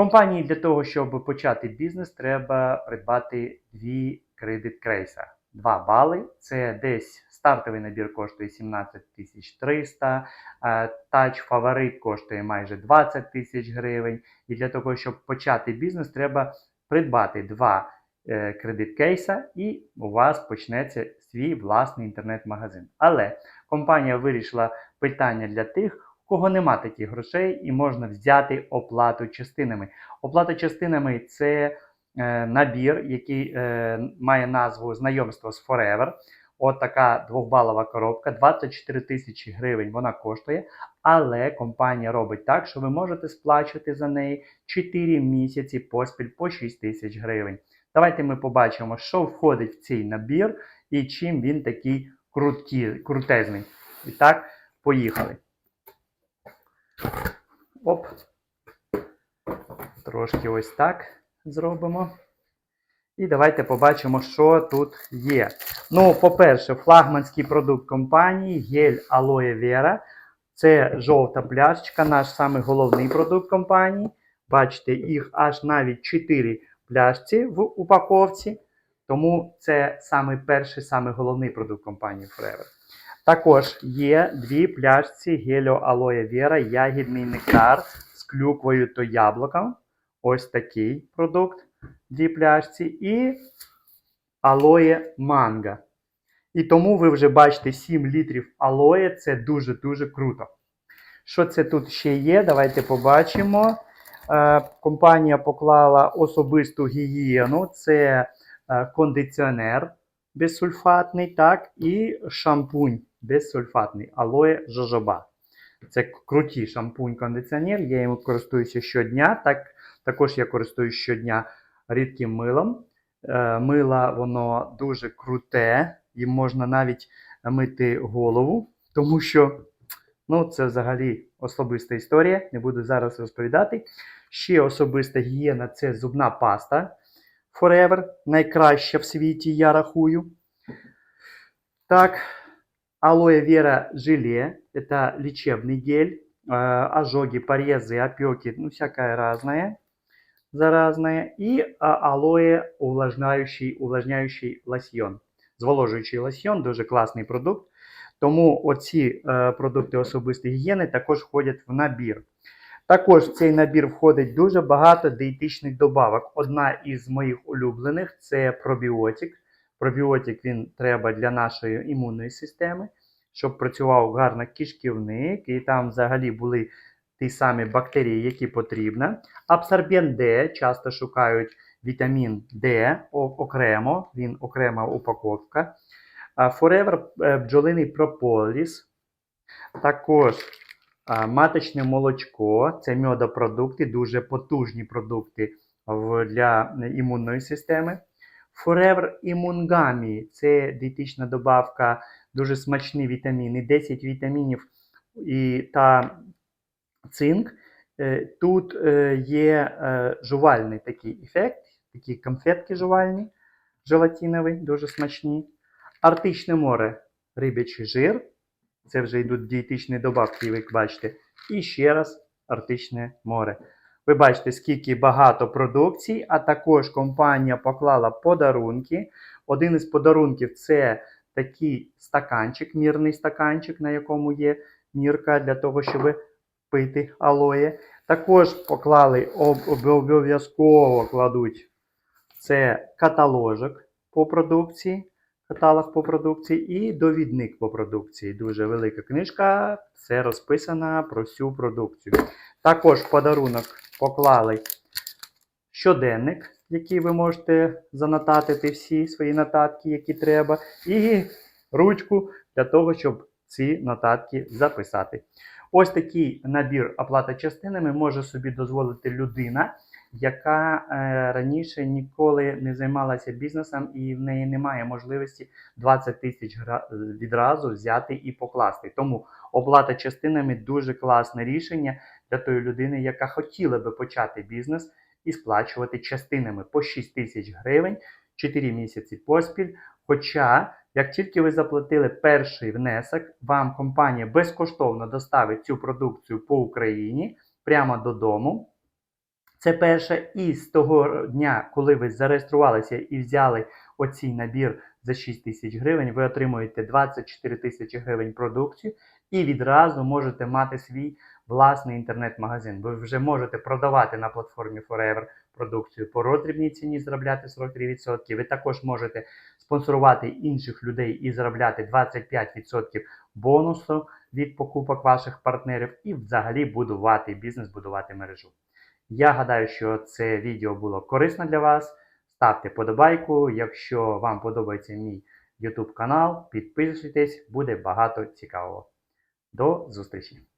Компанії для того, щоб почати бізнес, треба придбати дві кредит крейса. 2 бали. Це десь стартовий набір коштує 17 тисяч 300, е, тач фаворит коштує майже 20 тисяч гривень. І для того, щоб почати бізнес, треба придбати два е, кредит кейса, і у вас почнеться свій власний інтернет-магазин. Але компанія вирішила питання для тих, кого нема таких грошей, і можна взяти оплату частинами. Оплата частинами це е, набір, який е, має назву знайомство з Forever. От така двохбалова коробка, 24 тисячі гривень вона коштує, але компанія робить так, що ви можете сплачувати за неї 4 місяці поспіль по 6 тисяч гривень. Давайте ми побачимо, що входить в цей набір і чим він такий круті, крутезний. І так, поїхали. Оп. Трошки ось так зробимо. І давайте побачимо, що тут є. Ну, по-перше, флагманський продукт компанії гель Aloe Vera. Це жовта пляшечка, наш самий головний продукт компанії. Бачите, їх аж навіть 4 пляшці в упаковці. Тому це самий перший, самий головний продукт компанії Forever. Також є дві пляшці гелю Aloe Vera, ягідний нектар з клюквою та яблуком. Ось такий продукт. Дві пляшці. І алоє манго. І тому ви вже бачите 7 літрів алоє. Це дуже-дуже круто. Що це тут ще є? Давайте побачимо. Е, компанія поклала особисту гігієну. Це е, кондиціонер безсульфатний, так, і шампунь безсульфатний алоє жожоба. Це круті шампунь-кондиціонер. Я їм користуюся щодня. Так, також я користуюся щодня рідким милом. Е, Мило воно дуже круте, їм можна навіть мити голову, тому що ну, це взагалі особиста історія. Не буду зараз розповідати. Ще особиста гігієна це зубна паста Forever. Найкраща в світі, я рахую. Так, алоэ вера желе. Это лечебный гель. Э, Ожоги, порезы, опеки, ну всякое разное. Заразное. И а, алоэ увлажняющий, увлажняющий лосьйон. Зволожуючий лосьйон, дуже класний продукт. Тому оці е, продукти особистої гігієни також входять в набір. Також в цей набір входить дуже багато диетичних добавок. Одна із моїх улюблених це пробіотик. Пробіотик він треба для нашої імунної системи, щоб працював гарно кишківник, і там взагалі були ті самі бактерії, які потрібно. Абсорбент Д часто шукають вітамін Д окремо, він окрема упаковка. Forever е, бджолиний прополіс. Також маточне молочко, це мьодопродукти, дуже потужні продукти для імунної системи. Forever Imungami – це дієтична добавка, дуже смачні вітаміни, 10 вітамінів і, та цинк. Е, Тут е, є е, жувальний такий ефект, такі конфетки жувальні, желатинові, дуже смачні. Арктичне море, рибячий жир. Це вже йдуть дієтичні добавки, як бачите. І ще раз Арктичне море. Ви бачите, скільки багато продукцій, а також компанія поклала подарунки. Один із подарунків це такий стаканчик, мірний стаканчик, на якому є мірка для того, щоб пити алоє. Також поклали об- об- обов'язково кладуть це каталожок по продукції, каталог по продукції і довідник по продукції. Дуже велика книжка, все розписано про всю продукцію. Також подарунок поклали щоденник, який ви можете занотатити всі свої нотатки, які треба, і ручку для того, щоб ці нотатки записати. Ось такий набір оплата частинами може собі дозволити людина, яка е, раніше ніколи не займалася бізнесом і в неї немає можливості 20 тисяч відразу взяти і покласти. Тому оплата частинами дуже класне рішення для тої людини, яка хотіла би почати бізнес і сплачувати частинами по 6 тисяч гривень 4 місяці поспіль. Хоча, як тільки ви заплатили перший внесок, вам компанія безкоштовно доставить цю продукцію по Україні прямо додому. Це перше. І з того дня, коли ви зареєструвалися і взяли оцій набір за 6 тисяч гривень, ви отримуєте 24 тисячі гривень продукцію і відразу можете мати свій власний інтернет-магазин. Ви вже можете продавати на платформі Forever продукцію по роздрібній ціні, заробляти 43%. Ви також можете спонсорувати інших людей і заробляти 25% бонусу від покупок ваших партнерів і взагалі будувати бізнес, будувати мережу. Я гадаю, що це відео було корисно для вас. Ставте подобайку. Якщо вам подобається мій YouTube канал, підписуйтесь, буде багато цікавого. До зустрічі!